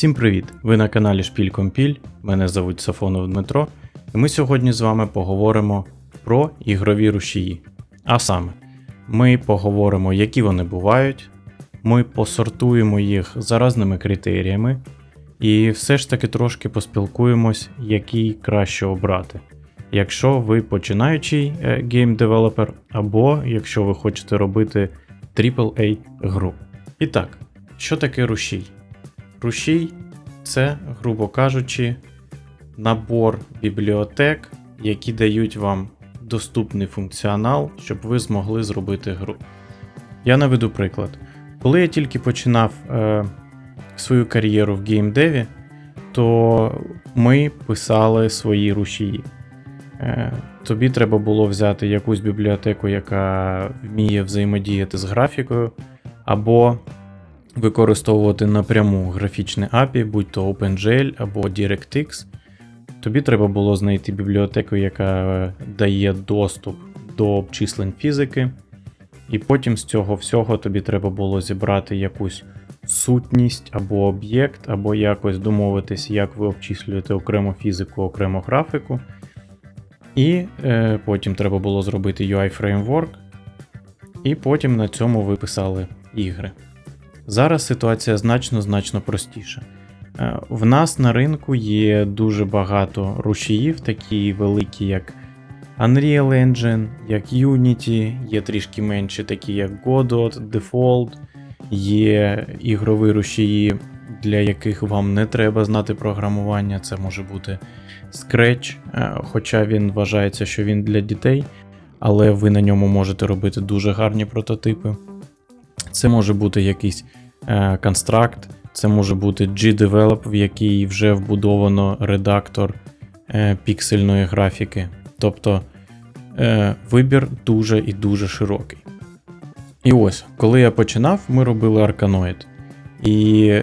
Всім привіт! Ви на каналі Шпіль.Компіль, мене звуть Сафонов Дмитро, і ми сьогодні з вами поговоримо про ігрові рушії. А саме, ми поговоримо, які вони бувають, ми посортуємо їх за разними критеріями, і все ж таки трошки поспілкуємось, який краще обрати. Якщо ви починаючий гейм-девелопер, або якщо ви хочете робити AAA гру. І так, що таке рушій? Рушій це, грубо кажучи, набор бібліотек, які дають вам доступний функціонал, щоб ви змогли зробити гру. Я наведу приклад. Коли я тільки починав е, свою кар'єру в геймдеві, то ми писали свої рушії. Е, тобі треба було взяти якусь бібліотеку, яка вміє взаємодіяти з графікою, або використовувати напряму графічне API, будь то OpenGL або DirectX. Тобі треба було знайти бібліотеку, яка дає доступ до обчислень фізики. І потім з цього всього тобі треба було зібрати якусь сутність або об'єкт, або якось домовитись, як ви обчислюєте окрему фізику, окрему графіку. І е, потім треба було зробити UI фреймворк. І потім на цьому ви писали ігри. Зараз ситуація значно-значно простіша. Е, В нас на ринку є дуже багато рушіїв, такі великі, як Unreal Engine, як Unity, є трішки менші, такі як Godot, Default, є ігрові рушії, для яких вам не треба знати програмування. Це може бути Scratch, е, хоча він вважається, що він для дітей, але ви на ньому можете робити дуже гарні прототипи. Це може бути якийсь е, констракт, це може бути G-Develop, в який вже вбудовано редактор е, піксельної графіки. Тобто е, вибір дуже і дуже широкий. І ось, коли я починав, ми робили арканоїд. І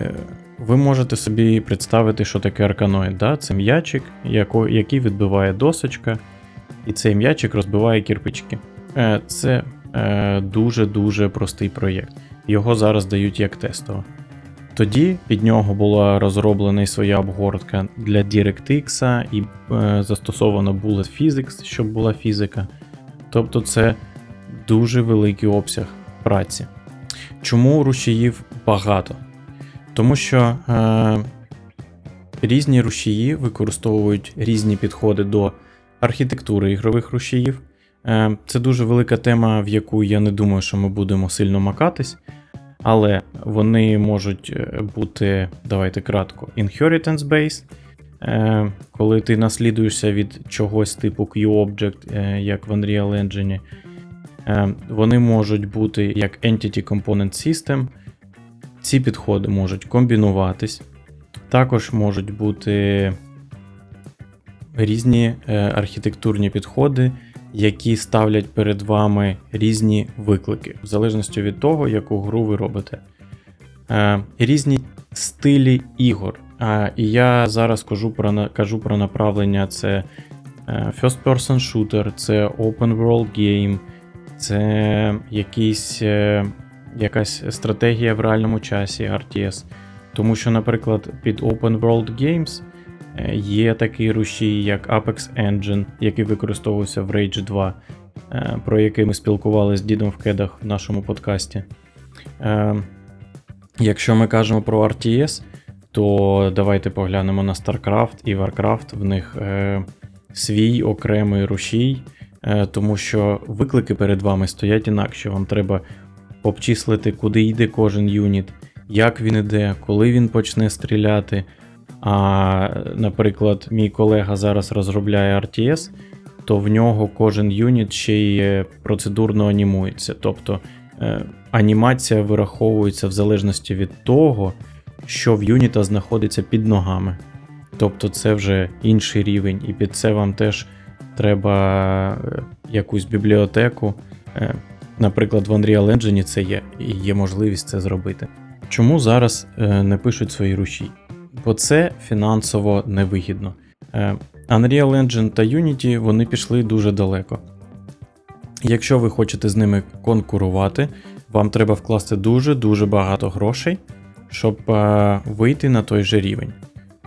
ви можете собі представити, що таке арканоїд. Да? Це м'ячик, який відбиває досочка, і цей м'ячик розбиває кірпички. Це дуже-дуже простий проєкт. Його зараз дають як тестово. Тоді під нього була розроблена і своя обгортка для DirectX і е, застосовано Bullet Physics, щоб була фізика. Тобто це дуже великий обсяг праці. Чому рушіїв багато? Тому що е, різні рушії використовують різні підходи до архітектури ігрових рушіїв. Е, це дуже велика тема, в яку я не думаю, що ми будемо сильно макатись. Але вони можуть е, бути, давайте кратко, inheritance based, е, коли ти наслідуєшся від чогось типу QObject, як в Unreal Engine. Вони можуть бути як Entity Component System. Ці підходи можуть комбінуватись. Також можуть бути різні архітектурні підходи, які ставлять перед вами різні виклики, в залежності від того, яку гру ви робите. Е, різні стилі ігор. І я зараз кажу про, кажу про направлення: це е, First Person Shooter, це Open World Game, це якийсь, е, якась стратегія в реальному часі RTS. Тому що, наприклад, під Open World Games є такий рушій, як Apex Engine, який використовувався в Rage 2, е, про який ми спілкувалися з дідом в кедах в нашому подкасті. Е, Якщо ми кажемо про RTS, то давайте поглянемо на StarCraft і Warcraft. В них е, свій окремий рушій, тому що виклики перед вами стоять інакше. Вам треба обчислити, куди йде кожен юніт, як він іде, коли він почне стріляти. А, наприклад, мій колега зараз розробляє RTS, то в нього кожен юніт ще й е, процедурно анімується. Тобто е, анімація вираховується в залежності від того, що в юніта знаходиться під ногами. Тобто це вже інший рівень, і під це вам теж треба е, якусь бібліотеку. Наприклад, в Unreal Engine це є, і є можливість це зробити. Чому зараз не пишуть свої руші? Бо це фінансово невигідно. Е, Unreal Engine та Unity вони пішли дуже далеко. Якщо ви хочете з ними конкурувати, вам треба вкласти дуже-дуже багато грошей, щоб е, вийти на той же рівень.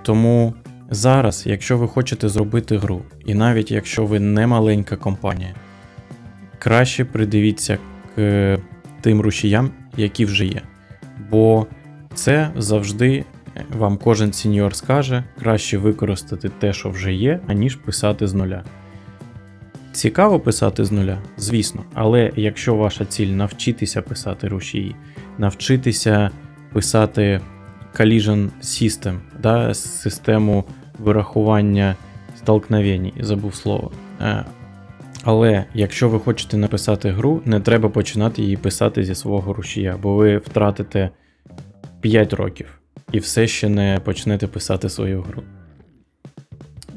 Тому зараз, якщо ви хочете зробити гру, і навіть якщо ви не маленька компанія, краще придивіться к тим рушіям, які вже є. Бо це завжди е, вам кожен сеньор скаже, краще використати те, що вже є, аніж писати з нуля. Цікаво писати з нуля, звісно, але якщо ваша ціль навчитися писати рушії, навчитися писати collision system, да, систему вирахування столкновень, забув слово. Е, Але якщо ви хочете написати гру, не треба починати її писати зі свого рушія, бо ви втратите 5 років і все ще не почнете писати свою гру.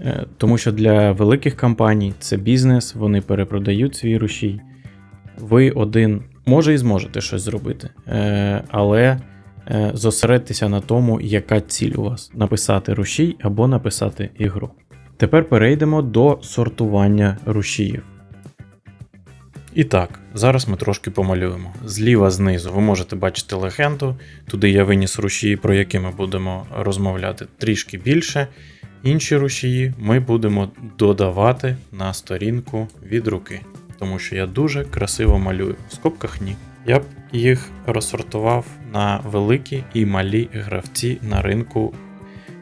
Е, Тому що для великих компаній це бізнес, вони перепродають свій рушій. Ви один, може і зможете щось зробити, е, але е, зосередьтеся на тому, яка ціль у вас: написати рушій або написати ігру. Тепер перейдемо до сортування рушіїв. І так, зараз ми трошки помалюємо. Зліва знизу ви можете бачити легенду. Туди я виніс рушії, про які ми будемо розмовляти трішки більше. Інші рушії ми будемо додавати на сторінку від руки, тому що я дуже красиво малюю. В скобках ні. Я б їх розсортував на великі і малі гравці на ринку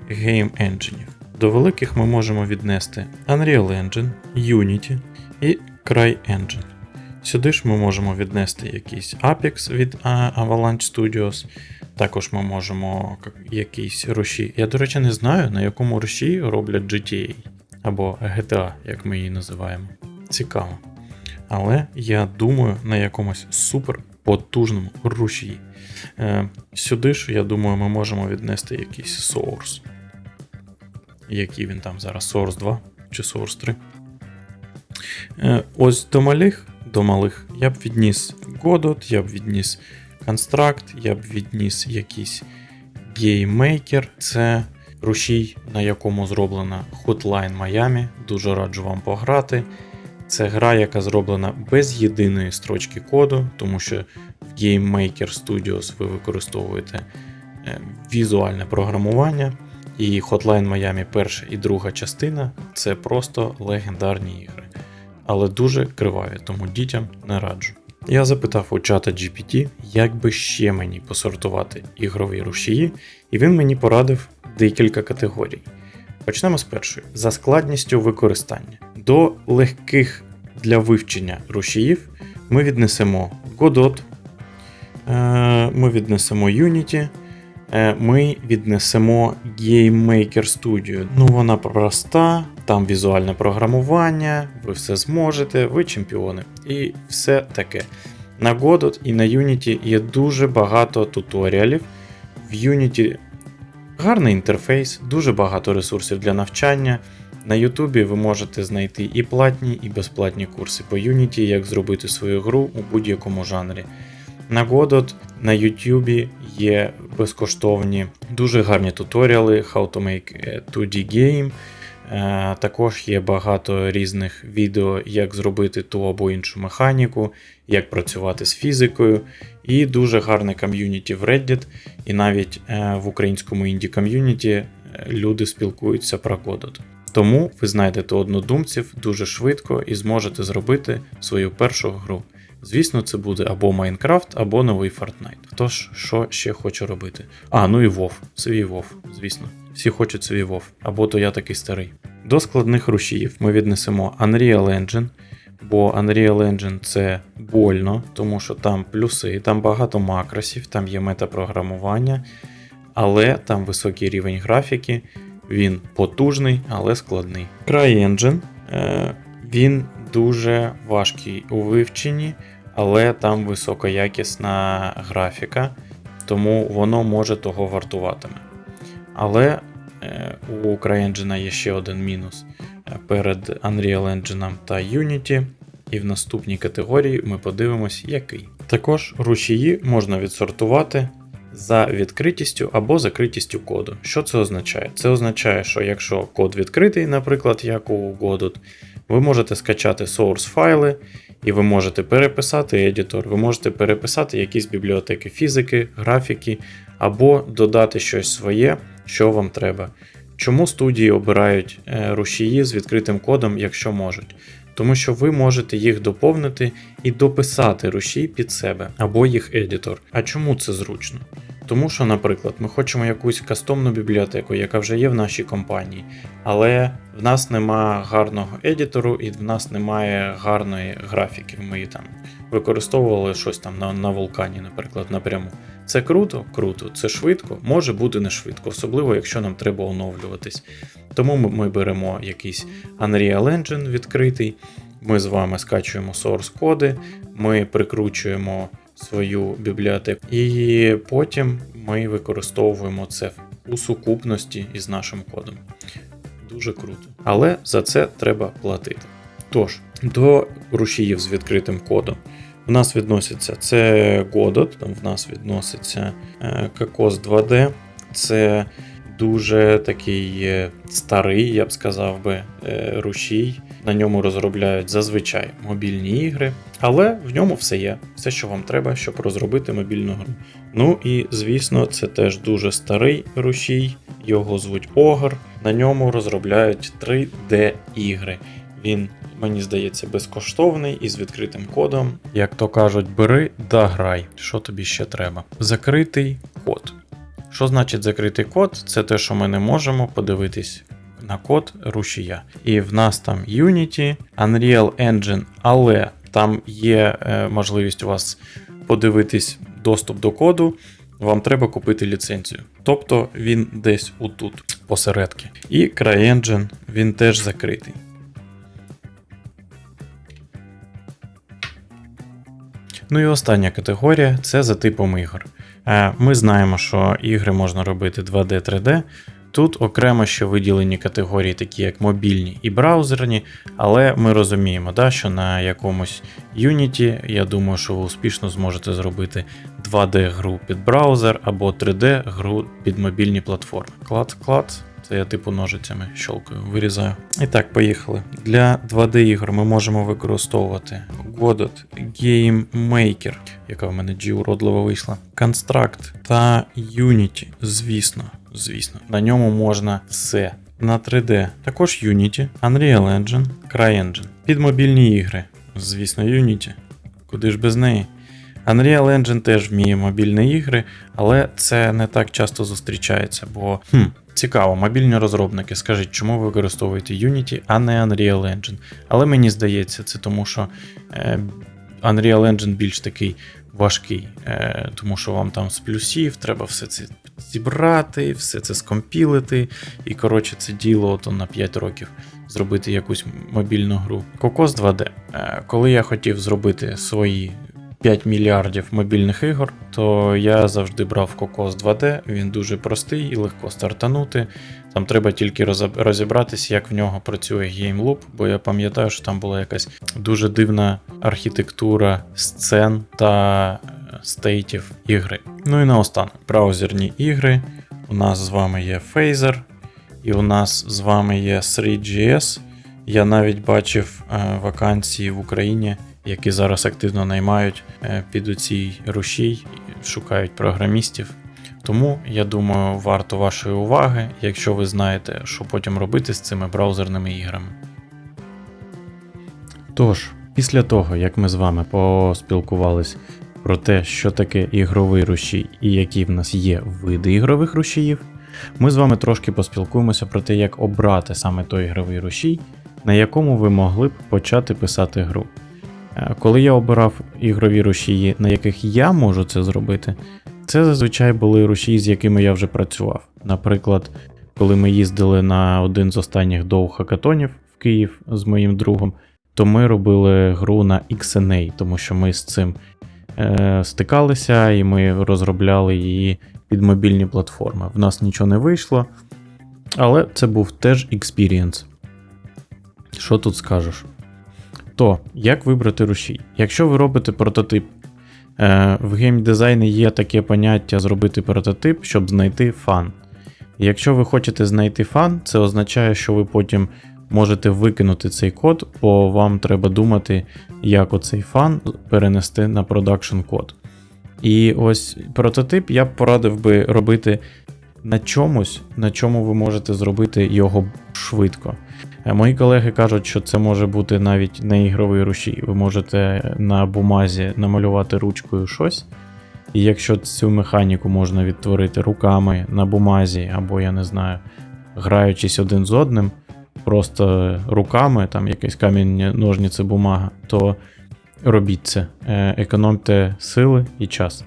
Game Engine. До великих ми можемо віднести Unreal Engine, Unity і CryEngine. Сюди ж ми можемо віднести якийсь Apex від Avalanche Studios. Також ми можемо якісь руші. Я, до речі, не знаю, на якому руші роблять GTA або GTA, як ми її називаємо. Цікаво. Але я думаю, на якомусь супер потужному руші. Е, сюди ж, я думаю, ми можемо віднести якийсь Source. Який він там зараз? Source 2 чи Source 3. Е, ось до малих, до малих я б відніс Godot, я б відніс Construct, я б відніс якийсь GameMaker. Це рушій, на якому зроблена Hotline Miami. Дуже раджу вам пограти. Це гра, яка зроблена без єдиної строчки коду, тому що в GameMaker Studios ви використовуєте е, візуальне програмування. І Hotline Miami перша і друга частина це просто легендарні ігри. Але дуже криваві, тому дітям не раджу. Я запитав у чата GPT, як би ще мені посортувати ігрові рушії, і він мені порадив декілька категорій. Почнемо з першої: за складністю використання. До легких для вивчення рушіїв ми віднесемо Godot, е, ми віднесемо Unity, ми віднесемо GameMaker Studio. Ну, вона проста, там візуальне програмування, ви все зможете, ви чемпіони. І все таке. На Godot і на Unity є дуже багато туторіалів. В Unity гарний інтерфейс, дуже багато ресурсів для навчання. На Ютубі ви можете знайти і платні, і безплатні курси по Unity, як зробити свою гру у будь-якому жанрі. На Godot на YouTube є безкоштовні, дуже гарні туторіали How to make 2D game. Е, Також є багато різних відео, як зробити ту або іншу механіку, як працювати з фізикою, і дуже гарне ком'юніті в Reddit, і навіть е, в українському інді ком'юніті люди спілкуються про Godot. Тому ви знайдете однодумців дуже швидко і зможете зробити свою першу гру. Звісно, це буде або Майнкрафт, або новий Fortnite. Хто ж що ще хоче робити? А, ну і WoW, свій WoW, звісно. Всі хочуть свій WoW, або то я такий старий. До складних рушіїв ми віднесемо Unreal Engine, бо Unreal Engine це больно, тому що там плюси, там багато макросів, там є метапрограмування, але там високий рівень графіки, він потужний, але складний. CryEngine, е, він дуже важкий у вивченні, але там високоякісна графіка, тому воно може того вартуватиме. Але е, у CryEngine є ще один мінус е, перед Unreal Engine та Unity, і в наступній категорії ми подивимось, який. Також рушії можна відсортувати за відкритістю або закритістю коду. Що це означає? Це означає, що якщо код відкритий, наприклад, як у Godot, ви можете скачати source файли, і ви можете переписати едітор, ви можете переписати якісь бібліотеки фізики, графіки, або додати щось своє, що вам треба. Чому студії обирають е, рушії з відкритим кодом, якщо можуть? Тому що ви можете їх доповнити і дописати рушій під себе або їх едітор. А чому це зручно? Тому що, наприклад, ми хочемо якусь кастомну бібліотеку, яка вже є в нашій компанії, але в нас нема гарного едітору і в нас немає гарної графіки. Ми її там використовували щось там на, на вулкані, наприклад, напряму. Це круто, круто, це швидко, може бути не швидко, особливо якщо нам треба оновлюватись. Тому ми, ми беремо якийсь Unreal Engine відкритий, ми з вами скачуємо source коди, ми прикручуємо свою бібліотеку, і потім ми використовуємо це у сукупності із нашим кодом. Дуже круто. Але за це треба платити. Тож, до рушіїв з відкритим кодом. В нас відноситься це Godot, в нас відноситься е, 2D, це дуже такий е, старий, я б сказав би, е, рушій. На ньому розробляють зазвичай мобільні ігри, але в ньому все є, все, що вам треба, щоб розробити мобільну гру. Ну і звісно, це теж дуже старий рушій, його звуть Ogre. На ньому розробляють 3D-ігри. Він, мені здається, безкоштовний і з відкритим кодом. Як то кажуть, бери да грай. Що тобі ще треба? Закритий код. Що значить закритий код? Це те, що ми не можемо подивитись на код рушія. І в нас там Unity, Unreal Engine, але там є е, можливість у вас подивитись доступ до коду. Вам треба купити ліцензію. Тобто він десь отут, посередки. І CryEngine, він теж закритий. Ну і остання категорія це за типом ігор. Е, Ми знаємо, що ігри можна робити 2D, 3D. Тут окремо ще виділені категорії, такі як мобільні і браузерні, але ми розуміємо, да, що на якомусь Unity, я думаю, що ви успішно зможете зробити 2D-гру під браузер або 3D-гру під мобільні платформи. Клад-клад, це я типу ножицями щолкаю, вирізаю. І так, поїхали. Для 2D ігор ми можемо використовувати Godot Game Maker, яка в мене G уродлива вийшла, Construct та Unity, звісно. Звісно, на ньому можна все. На 3D також Unity, Unreal Engine, CryEngine. Під мобільні ігри. Звісно, Unity. Куди ж без неї? Unreal Engine теж вміє мобільні ігри, але це не так часто зустрічається, бо хм, цікаво, мобільні розробники, скажіть, чому ви використовуєте Unity, а не Unreal Engine. Але мені здається, це тому, що е, Unreal Engine більш такий важкий, е, тому що вам там з плюсів треба все це зібрати, все це скомпілити. І, коротше, це діло то на 5 років зробити якусь мобільну гру. Кокос 2D. Е, коли я хотів зробити свої 5 мільярдів мобільних ігор, то я завжди брав Кокос 2D, він дуже простий і легко стартанути. Там треба тільки розібратися, як в нього працює GameLoop, бо я пам'ятаю, що там була якась дуже дивна архітектура сцен та стейтів ігри. Ну і наостанок, браузерні ігри. У нас з вами є Phaser, і у нас з вами є 3GS. Я навіть бачив е, вакансії в Україні які зараз активно наймають е, під оцій рушій, шукають програмістів. Тому я думаю, варто вашої уваги, якщо ви знаєте, що потім робити з цими браузерними іграми. Тож, після того, як ми з вами поспілкувались про те, що таке ігровий рушій і які в нас є види ігрових рушіїв, ми з вами трошки поспілкуємося про те, як обрати саме той ігровий рушій, на якому ви могли б почати писати гру. Е, коли я обирав ігрові рушії, на яких я можу це зробити, це зазвичай були рушії, з якими я вже працював. Наприклад, коли ми їздили на один з останніх доу-хакатонів в Київ з моїм другом, то ми робили гру на XNA, тому що ми з цим е, стикалися і ми розробляли її під мобільні платформи. В нас нічого не вийшло, але це був теж експірієнс. Що тут скажеш? То, як вибрати рушій? Якщо ви робите прототип, е, в геймдизайні є таке поняття зробити прототип, щоб знайти фан. Якщо ви хочете знайти фан, це означає, що ви потім можете викинути цей код, бо вам треба думати, як оцей фан перенести на продакшн код. І ось прототип я б порадив би робити на чомусь, на чому ви можете зробити його швидко. Е, Мої колеги кажуть, що це може бути навіть не ігровий рушій. Ви можете на бумазі намалювати ручкою щось. І якщо цю механіку можна відтворити руками на бумазі, або я не знаю, граючись один з одним, просто руками, там якийсь камінь, ножниці, бумага, то робіть це, Е, економте сили і час.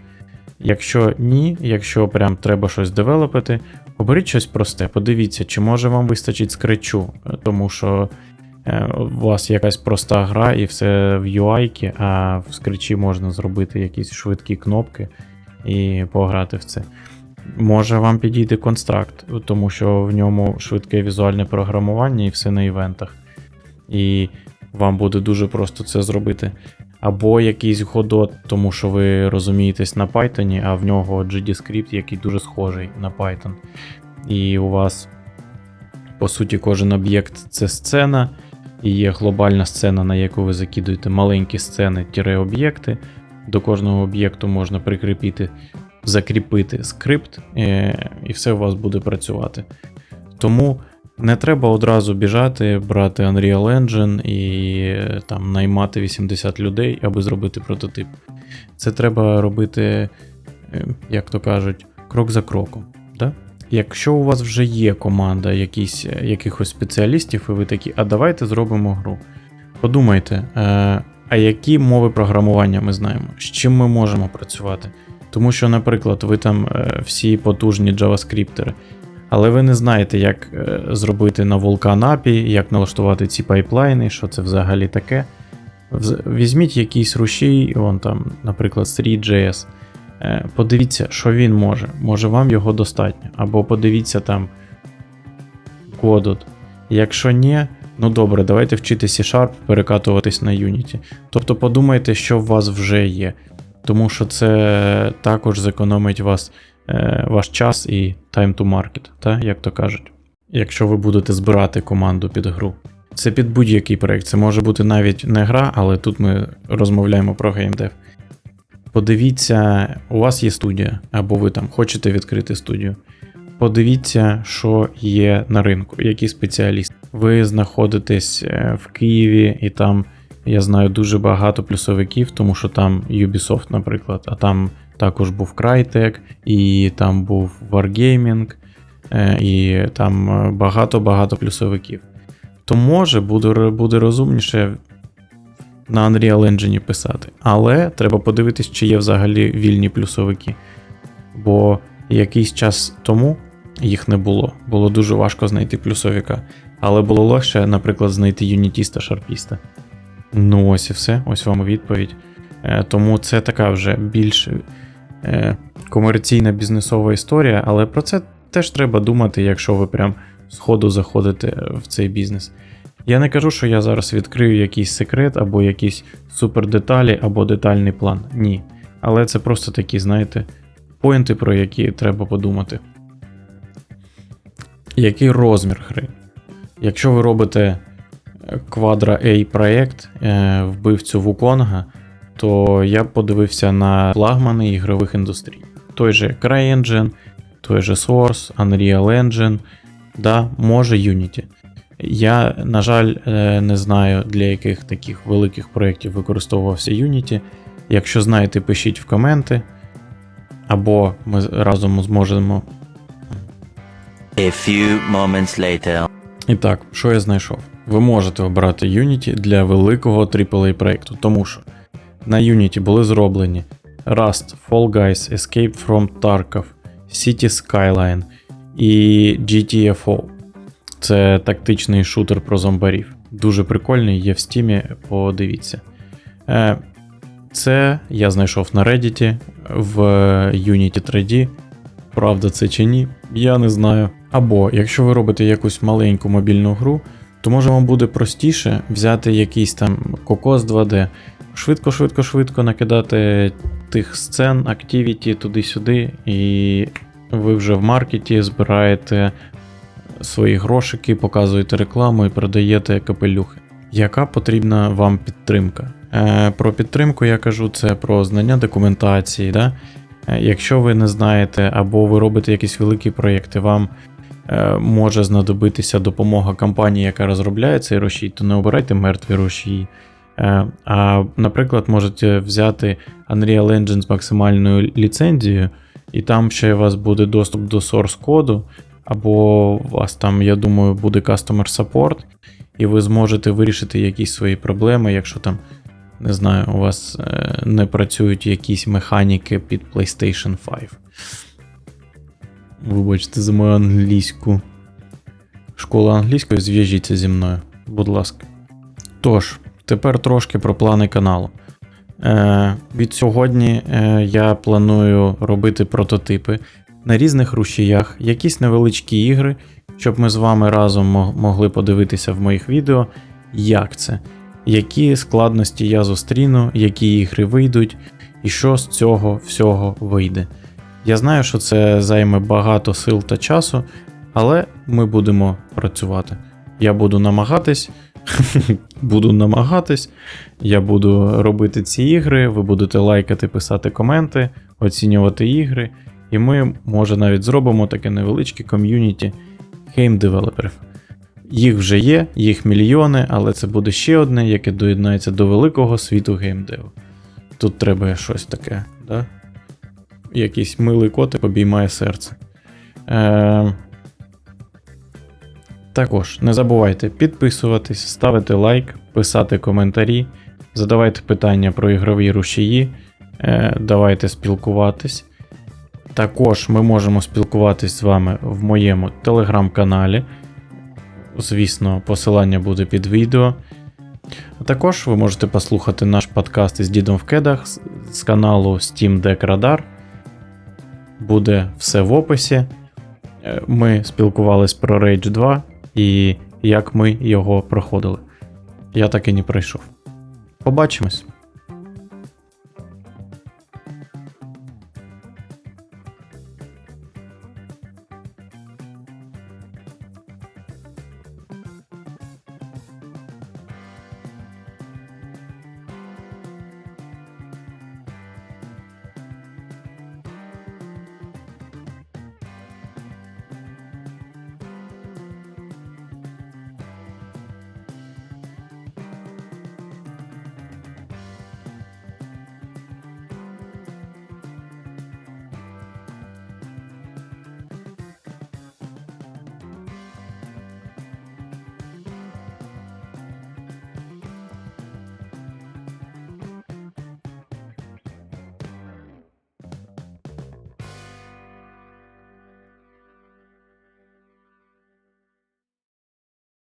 Якщо ні, якщо прям треба щось девелопити, оберіть щось просте, подивіться, чи може вам вистачить скретчу, Е, тому що е, у вас якась проста гра і все в UI, а в скретчі можна зробити якісь швидкі кнопки і пограти в це. Може вам підійти констракт, тому що в ньому швидке візуальне програмування і все на івентах. І вам буде дуже просто це зробити. Або якийсь Godot, тому що ви розумієтесь на Python, а в нього GD-скрипт, який дуже схожий на Python. І у вас, по суті, кожен об'єкт це сцена, і є глобальна сцена, на яку ви закидуєте маленькі сцени об'єкти. До кожного об'єкту можна прикріпити, закріпити скрипт, е, і все у вас буде працювати. Тому не треба одразу біжати, брати Unreal Engine і е, там наймати 80 людей, аби зробити прототип. Це треба робити, е, як то кажуть, крок за кроком. Да? Якщо у вас вже є команда якісь, якихось спеціалістів, і ви такі, а давайте зробимо гру. Подумайте, а які мови програмування ми знаємо, з чим ми можемо працювати? Тому що, наприклад, ви там е, всі потужні JavaScriptери, але ви не знаєте, як е, зробити на Vulkan API, як налаштувати ці пайплайни, що це взагалі таке. Візьміть якийсь рушій, вон там, наприклад, 3JS. Е, Подивіться, що він може. Може вам його достатньо. Або подивіться там Godot. Якщо ні, ну добре, давайте вчити C-Sharp, перекатуватись на Unity. Тобто подумайте, що в вас вже є. Тому що це також зекономить вас е, ваш час і time to market, та, як то кажуть. Якщо ви будете збирати команду під гру. Це під будь-який проект. Це може бути навіть не гра, але тут ми розмовляємо про геймдев. Подивіться, у вас є студія, або ви там хочете відкрити студію. Подивіться, що є на ринку, які спеціалісти. Ви знаходитесь е, в Києві, і там, я знаю, дуже багато плюсовиків, тому що там Ubisoft, наприклад, а там також був Crytek, і там був Wargaming, е, і там е, багато-багато плюсовиків. То може буде, буде розумніше на Unreal Engine писати. Але треба подивитись, чи є взагалі вільні плюсовики. Бо якийсь час тому їх не було. Було дуже важко знайти плюсовика. Але було легше, наприклад, знайти юнітіста шарпіста. Ну, ось і все, ось вам відповідь. Е, Тому це така вже більш е, комерційна бізнесова історія, але про це теж треба думати, якщо ви прям сходу заходите в цей бізнес. Я не кажу, що я зараз відкрию якийсь секрет, або якісь супердеталі, або детальний план. Ні. Але це просто такі, знаєте, поінти, про які треба подумати. Який розмір гри? Якщо ви робите Quadra A проєкт, е, вбивцю Вуконга, то я б подивився на флагмани ігрових індустрій. Той же CryEngine, той же Source, Unreal Engine, да, може Unity. Я, на жаль, е, не знаю, для яких таких великих проєктів використовувався Unity. Якщо знаєте, пишіть в коменти. Або ми разом зможемо. A few moments later. І так, що я знайшов? Ви можете обрати Unity для великого AAA проєкту, тому що на Unity були зроблені Rust, Fall Guys, Escape from Tarkov, City Skyline і GTFO. Це тактичний шутер про зомбарів. Дуже прикольний, є в стімі, подивіться. Е, Це я знайшов на Reddit в Unity 3D. Правда, це чи ні, я не знаю. Або якщо ви робите якусь маленьку мобільну гру, то може вам буде простіше взяти якийсь там Cocos 2D, швидко, швидко, швидко накидати тих сцен, активіті туди-сюди, і ви вже в маркеті збираєте свої грошики, показуєте рекламу і продаєте капелюхи. Яка потрібна вам підтримка? Е, Про підтримку я кажу, це про знання документації. Да? Е, Якщо ви не знаєте, або ви робите якісь великі проєкти, вам може знадобитися допомога компанії, яка розробляє цей рушій, то не обирайте мертві рушії. Е, А, наприклад, можете взяти Unreal Engine з максимальною ліцензією, і там ще у вас буде доступ до source коду, або у вас там, я думаю, буде Customer Support, і ви зможете вирішити якісь свої проблеми, якщо там, не знаю, у вас е, не працюють якісь механіки під PlayStation 5. Вибачте за мою англійську. Школа англійської, зв'яжіться зі мною, будь ласка. Тож, тепер трошки про плани каналу. Е, від сьогодні е, я планую робити прототипи на різних рушіях, якісь невеличкі ігри, щоб ми з вами разом мо- могли подивитися в моїх відео, як це, які складності я зустріну, які ігри вийдуть, і що з цього всього вийде. Я знаю, що це займе багато сил та часу, але ми будемо працювати. Я буду намагатись, буду намагатись, я буду робити ці ігри, ви будете лайкати, писати коменти, оцінювати ігри, і ми, може, навіть зробимо таке невеличке ком'юніті гейм-девелоперів. Їх вже є, їх мільйони, але це буде ще одне, яке доєднається до великого світу геймдеву. Тут треба щось таке, да? Якийсь милий котик обіймає серце. Е... Також не забувайте підписуватись, ставити лайк, писати коментарі, задавайте питання про ігрові рушії, е, давайте спілкуватись. Також ми можемо спілкуватись з вами в моєму телеграм-каналі. Звісно, посилання буде під відео. А також ви можете послухати наш подкаст із Дідом в Кедах з- каналу Steam Deck Radar. Буде все в описі. Е, Ми спілкувались про Rage 2 і як ми його проходили. Я так і не пройшов. Побачимось!